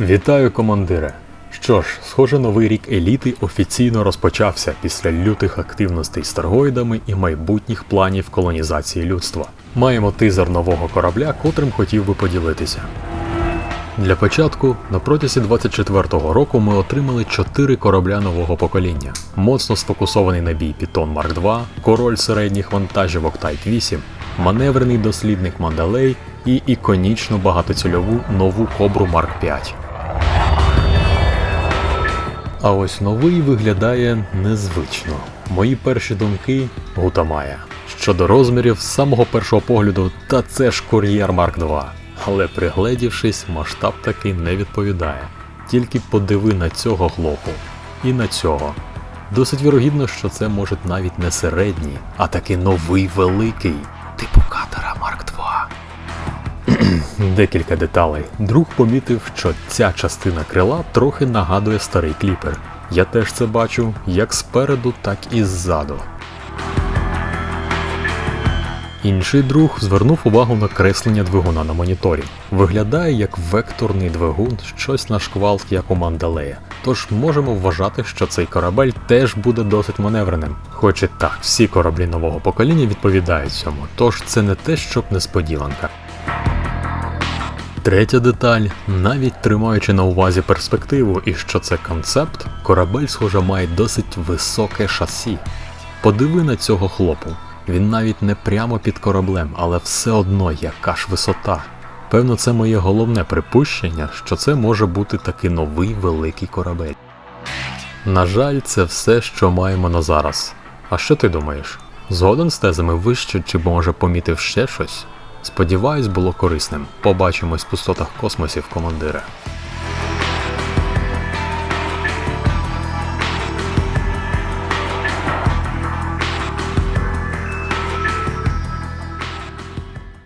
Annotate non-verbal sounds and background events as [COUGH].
Вітаю, командире! Що ж, схоже, новий рік еліти офіційно розпочався після лютих активностей з торгоїдами і майбутніх планів колонізації людства. Маємо тизер нового корабля, котрим хотів би поділитися. Для початку, на протязі 24-го року ми отримали 4 корабля нового покоління: моцно сфокусований на бій Python Марк II, король середніх вантажівок Type 8, маневрений дослідник Мандалей і іконічну багатоцільову нову Кобру Марк 5. А ось новий виглядає незвично. Мої перші думки Гутамая. Щодо розмірів, з самого першого погляду, та це ж кур'єр Марк 2. Але пригледівшись, масштаб таки не відповідає. Тільки подиви на цього хлопу і на цього. Досить вірогідно, що це може навіть не середній, а таки новий великий, [CLEARS THROAT] Декілька деталей. Друг помітив, що ця частина крила трохи нагадує старий кліпер. Я теж це бачу як спереду, так і ззаду. Інший друг звернув увагу на креслення двигуна на моніторі. Виглядає як векторний двигун, щось на шквалт, як у Мандалея. Тож можемо вважати, що цей корабель теж буде досить маневреним. Хоч і так, всі кораблі нового покоління відповідають цьому, тож це не те, щоб несподіванка. Третя деталь, навіть тримаючи на увазі перспективу і що це концепт, корабель, схоже, має досить високе шасі. Подиви на цього хлопу. Він навіть не прямо під кораблем, але все одно яка ж висота. Певно, це моє головне припущення, що це може бути таки новий великий корабель. На жаль, це все, що маємо на зараз. А що ти думаєш? Згоден з тезами вище, чи може помітив ще щось? Сподіваюсь, було корисним. Побачимось в пустотах космосів, командире.